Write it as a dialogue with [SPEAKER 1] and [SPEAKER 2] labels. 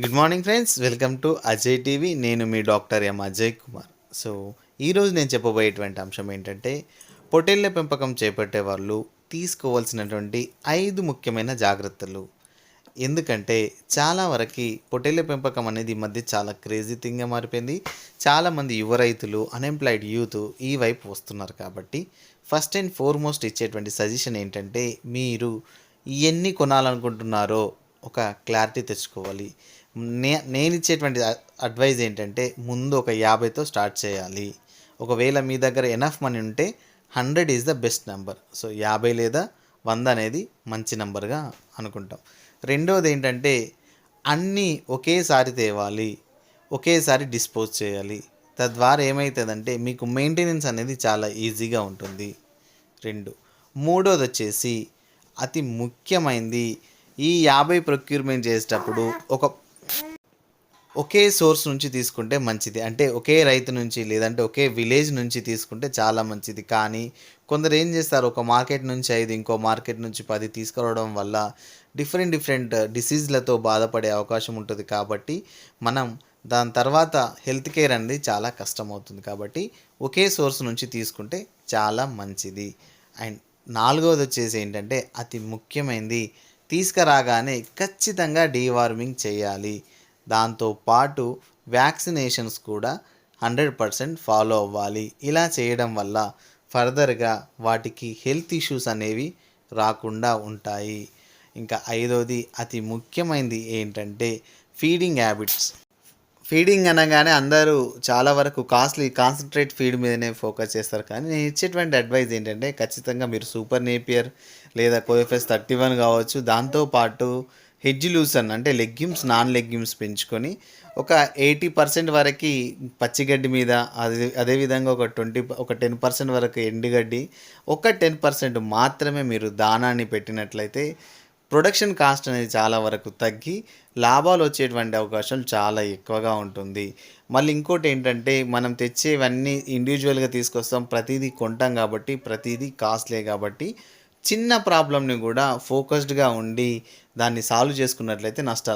[SPEAKER 1] Good morning friends welcome to Ajay TV నేను మీ doctor M Ajay Kumar. So ఈరోజు నేను చెప్పబోయేటువంటి అంశం ఏంటంటే పొటేళ్ళ పెంపకం చేపట్టే వాళ్ళు తీసుకోవాల్సినటువంటి ఐదు ముఖ్యమైన జాగ్రత్తలు. ఎందుకంటే చాలా వరకు పొటేళ్ళ పెంపకం అనేది ఈ మధ్య చాలా క్రేజీ థింగ్గా మారిపోయింది. చాలామంది యువ రైతులు అన్ఎంప్లాయిడ్ యూత్ ఈ వైపు వస్తున్నారు కాబట్టి ఫస్ట్ అండ్ ఫోర్మోస్ట్ ఇచ్చేటువంటి సజెషన్ ఏంటంటే మీరు ఎన్ని కొనాలనుకుంటున్నారో ఒక క్లారిటీ తెచ్చుకోవాలి. నే నేను ఇచ్చేటువంటి అడ్వైజ్ ఏంటంటే ముందు ఒక యాభైతో స్టార్ట్ చేయాలి. ఒకవేళ మీ దగ్గర ఎనఫ్ మనీ ఉంటే hundred is the best number. So యాభై లేదా వంద అనేది మంచి నెంబర్గా అనుకుంటాం. రెండవది ఏంటంటే అన్నీ ఒకేసారి తేవాలి ఒకేసారి డిస్పోజ్ చేయాలి. తద్వారా ఏమవుతుందంటే మీకు మెయింటెనెన్స్ అనేది చాలా ఈజీగా ఉంటుంది. రెండు. మూడోది వచ్చేసి అతి ముఖ్యమైనది ఈ యాభై ప్రొక్యూర్మెంట్ చేసేటప్పుడు ఒక ఒకే సోర్స్ నుంచి తీసుకుంటే మంచిది. అంటే ఒకే రైతు నుంచి లేదంటే ఒకే విలేజ్ నుంచి తీసుకుంటే చాలా మంచిది. కానీ కొందరు ఏం చేస్తారు? ఒక మార్కెట్ నుంచి ఐదు ఇంకో మార్కెట్ నుంచి పది తీసుకురావడం వల్ల డిఫరెంట్ డిఫరెంట్ డిసీజ్లతో బాధపడే అవకాశం ఉంటుంది. కాబట్టి మనం దాని తర్వాత హెల్త్ కేర్ అనేది చాలా కష్టమవుతుంది. కాబట్టి ఒకే సోర్స్ నుంచి తీసుకుంటే చాలా మంచిది. అండ్ నాలుగవది వచ్చేసి ఏంటంటే అతి ముఖ్యమైనది తీసుకురాగానే ఖచ్చితంగా డీవార్మింగ్ చేయాలి. దాంతో పాటు వ్యాక్సినేషన్స్ కూడా హండ్రెడ్ పర్సెంట్ ఫాలో అవ్వాలి. ఇలా చేయడం వల్ల ఫర్దర్గా వాటికి హెల్త్ ఇష్యూస్ అనేవి రాకుండా ఉంటాయి. ఇంకా ఐదోది అతి ముఖ్యమైనది ఏంటంటే ఫీడింగ్ హ్యాబిట్స్. ఫీడింగ్ అనగానే అందరూ చాలా వరకు కాస్ట్లీ కాన్సన్ట్రేట్ ఫీడ్ మీదనే ఫోకస్ చేస్తారు. కానీ నేను ఇచ్చేటువంటి అడ్వైజ్ ఏంటంటే ఖచ్చితంగా మీరు సూపర్ నేపియర్ లేదా కోఎఫ్ఎస్ థర్టీ వన్ కావచ్చు. దాంతోపాటు హెడ్జ్ లూసన్ అంటే లెగ్యూమ్స్ నాన్ లెగ్యూమ్స్ పెంచుకొని ఒక ఎయిటీ పర్సెంట్ వరకు పచ్చిగడ్డి మీద అదే అదేవిధంగా ఒక ట్వంటీ ఒక టెన్ పర్సెంట్ వరకు ఎండుగడ్డి ఒక టెన్ పర్సెంట్ మాత్రమే మీరు దానాన్ని పెట్టినట్లయితే ప్రొడక్షన్ కాస్ట్ అనేది చాలా వరకు తగ్గి లాభాలు వచ్చేటువంటి అవకాశం చాలా ఎక్కువగా ఉంటుంది. మళ్ళీ ఇంకోటి ఏంటంటే మనం తెచ్చేవన్నీ ఇండివిజువల్గా తీసుకొస్తాం ప్రతిదీ కొంటాం కాబట్టి ప్రతిదీ కాస్ట్లే కాబట్టి చిన్న ప్రాబ్లమ్ని కూడా ఫోకస్డ్గా ఉండి దాన్ని సాల్వ్ చేసుకున్నట్లయితే నష్టాలు